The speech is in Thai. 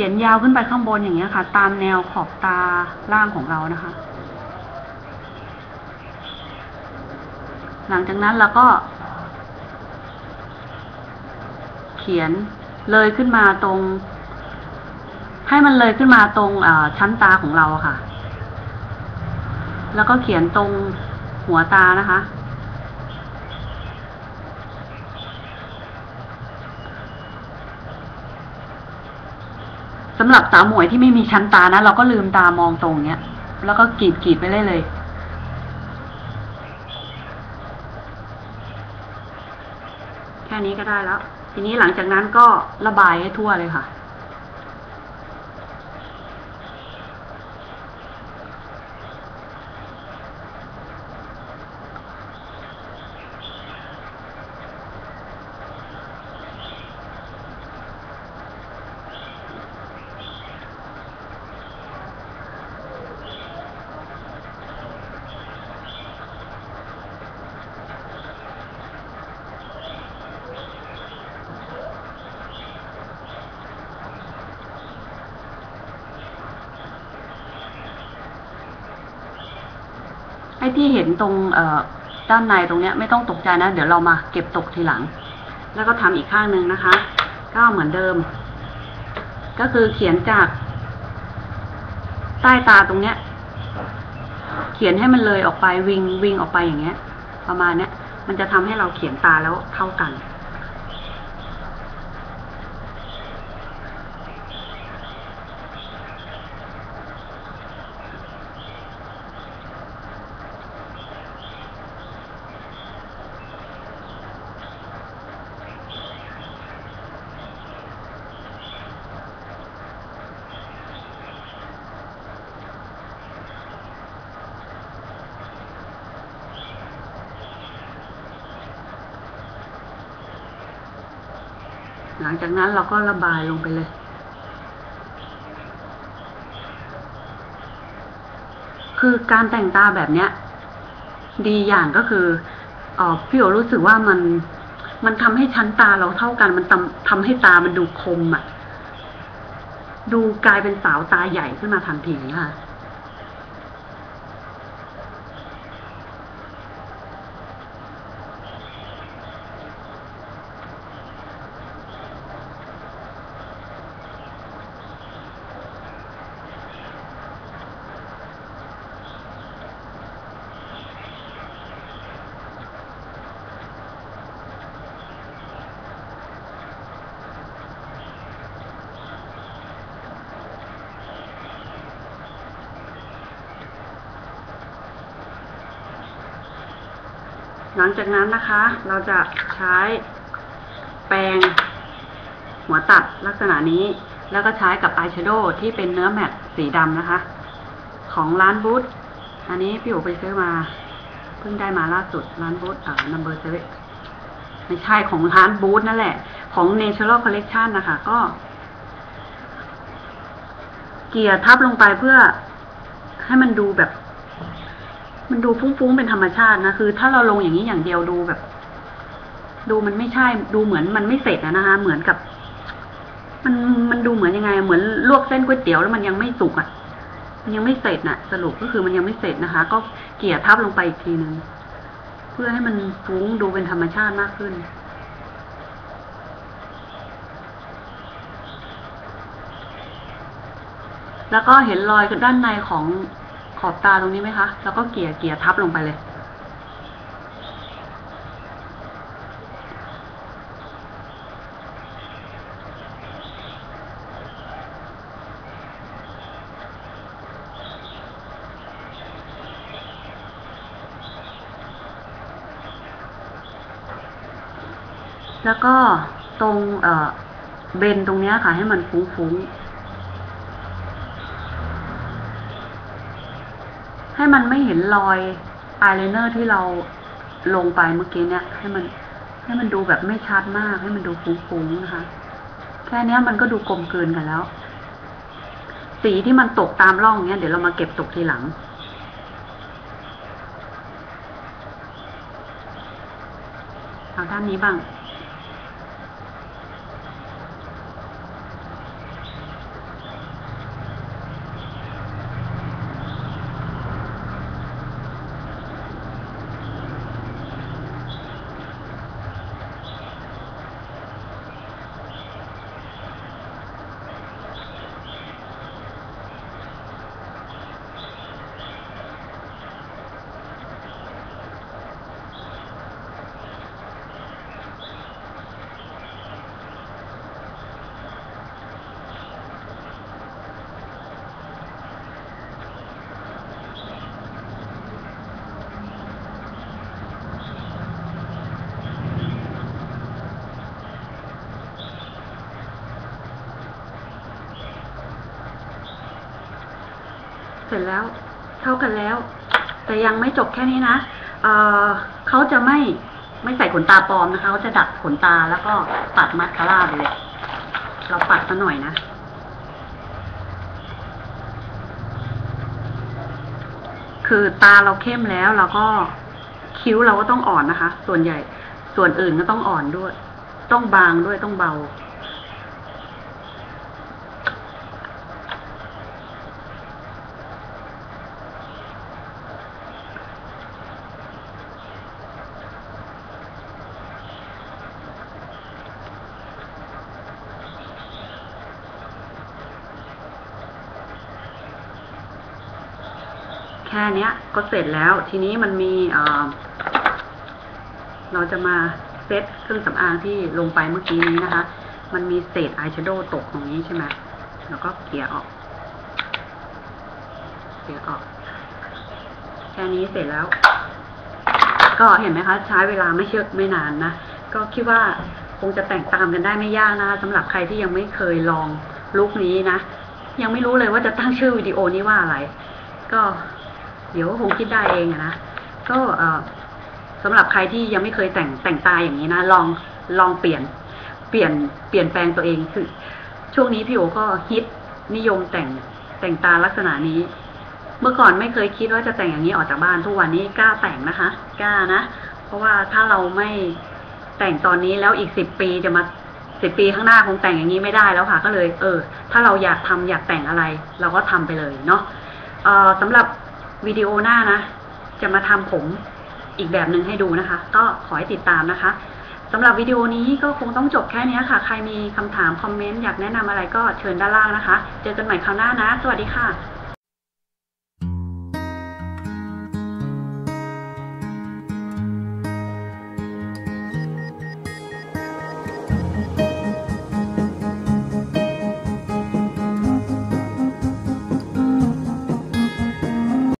ขียนยาวขึ้นไปข้างบนอย่างเงี้ยค่ะ ตามแนวขอบตาล่างของเรานะคะ หลังจากนั้นเราก็ เขียนเลยขึ้นมาตรง ให้มันเลยขึ้นมาตรงชั้นตาของเราค่ะ แล้วก็เขียนตรงหัวตานะคะ สำหรับสาวหมวยที่ไม่มีชั้นตานะเราก็ลืมตามองตรงเนี้ย แล้วก็กรีดกรีดไปเลยเลยแค่นี้ก็ได้แล้ว ทีนี้หลังจากนั้นก็ระบายให้ทั่วเลยค่ะ ไอ้ที่เห็นตรงเอด้านในตรงเนี้ยไม่ต้องตกใจนะ เดี๋ยวเรามาเก็บตกทีหลัง แล้วก็ทำอีกข้างหนึ่งนะคะ ก็เหมือนเดิม ก็คือเขียนจาก ใต้ตาตรงเนี้ย เขียนให้มันเลยออกไปวิงวิงออกไปอย่างเงี้ย ประมาณเนี้ย มันจะทำให้เราเขียนตาแล้วเท่ากัน หลังจากนั้นเราก็ระบายลงไปเลย คือการแต่งตาแบบเนี้ย ดีอย่างก็คือออพี่โอรู้สึกว่ามันมันทำให้ชั้นตาเราเท่ากัน มันทำทำให้ตามันดูคมอะ่ะ ดูกลายเป็นสาวตาใหญ่ขึ้นมาทันทีค่ะ หลังจากนั้นนะคะ เราจะใช้แปรงหัวตัดลักษณะนี้ แล้วก็ใช้กับอายแชโดว์ที่เป็นเนื้อแมตสีดำนะคะ ของร้านบูธอันนี้พี่โอไปซื้อมา เพิ่งได้มาล่าสุดร้านบูธอ่า number seven ไม่ใช่ของร้านบูธนั่นแหละ ของ Natural Collection นะคะ ก็ เกี่ยทับลงไปเพื่อให้มันดูแบบ ดูฟุ้งๆเป็นธรรมชาตินะคือ ถ้าเราลงอย่างนี้อย่างเดียวดูแบบ ดูมันไม่ใช่ ดูเหมือนมันไม่เสร็จนะนะคะเหมือนกับ มันมันดูเหมือนยังไง เหมือนลวกเส้นก๋วยเตี๋ยวแล้วมันยังไม่สุกอะ่ะ มันยังไม่เสร็จน่ะ สรุปก็คือมันยังไม่เสร็จนะคะ ก็เกี่ยทับลงไปอีกทีนึงเพื่อให้มันฟุ้งดูเป็นธรรมชาติมากขึ้นแล้วก็เห็นรอยด้านในของ ขอบตาตรงนี้ไหมคะ แล้วก็เกี่ยเกี่ยทับลงไปเลย แล้วก็ตรงเบนตรงนี้ค่ะ ให้มันฟุ้งๆ ให้มันไม่เห็นรอยอายไลเนอร์ที่เราลงไปเมื่อกี้เนี่ย ให้มัน ให้มันดูแบบไม่ชัดมาก ให้มันดูฟุ้งๆนะคะ แค่นี้มันก็ดูกลมกลืนกันแล้ว สีที่มันตกตามร่องเนี้ยเดี๋ยวเรามาเก็บตกทีหลังเอาด้านนี้บ้าง เสร็จแล้วเท่ากันแล้ว แต่ยังไม่จบแค่นี้นะเเขาจะไม่ไม่ใส่ขนตาปลอมนะคะเขาจะดัดขนตาแล้วก็ปัดมัสคาร่าไปเลยเราปัดซะหน่อยนะคือตาเราเข้มแล้วเราก็คิ้วเราก็ต้องอ่อนนะคะ ส่วนใหญ่ ส่วนอื่นก็ต้องอ่อนด้วย ต้องบางด้วยต้องเบา แค่เนี้ยก็เสร็จแล้ว ทีนี้มันมีเเราจะมาเซตเครื่องสำอางที่ลงไปเมื่อกี้นี้นะคะ มันมีเศษอายแชโดว์ตกตรงนี้ใช่ไหมแล้วก็เกลี่ยออก เกลี่ยออก แค่นี้เสร็จแล้ว ก็เห็นไหมคะ ใช้เวลาไม่เยอะไม่นานนะ ก็คิดว่าคงจะแต่งตามกันได้ไม่ยากนะคะสำหรับใครที่ยังไม่เคยลองลุคนี้นะ ยังไม่รู้เลยว่าจะตั้งชื่อวิดีโอนี้ว่าอะไร ก็ เดี๋ยวคงคิดได้เองนะก็สำหรับใครที่ยังไม่เคยแต่งแต่งตาอย่างนี้นะลองลองเปลี่ยน เปลี่ยนเปลี่ยนแปลงตัวเองคือ ช่วงนี้พี่โอก็ฮิตนิยมแต่งแต่งตาลักษณะนี้ เมื่อก่อนไม่เคยคิดว่าจะแต่งอย่างนี้ออกจากบ้านทุกวันนี้กล้าแต่งนะคะกล้านะเพราะว่าถ้าเราไม่แต่งตอนนี้แล้วอีกสิบปีจะมาสิบปีข้างหน้าคงแต่งอย่างนี้ไม่ได้แล้วค่ะ ก็เลย เออ ถ้าเราอยากทำอยากแต่งอะไร เราก็ทำไปเลยเนาะออสำหรับ วิดีโอหน้านะ จะมาทำผมอีกแบบหนึ่งให้ดูนะคะ ก็ขอให้ติดตามนะคะสำหรับวิดีโอนี้ก็คงต้องจบแค่นี้ค่ะ ใครมีคำถาม คอมเมนต์ อยากแนะนำอะไรก็เชิญด้านล่างนะคะ เจอกันใหม่คราวหน้านะ สวัสดีค่ะ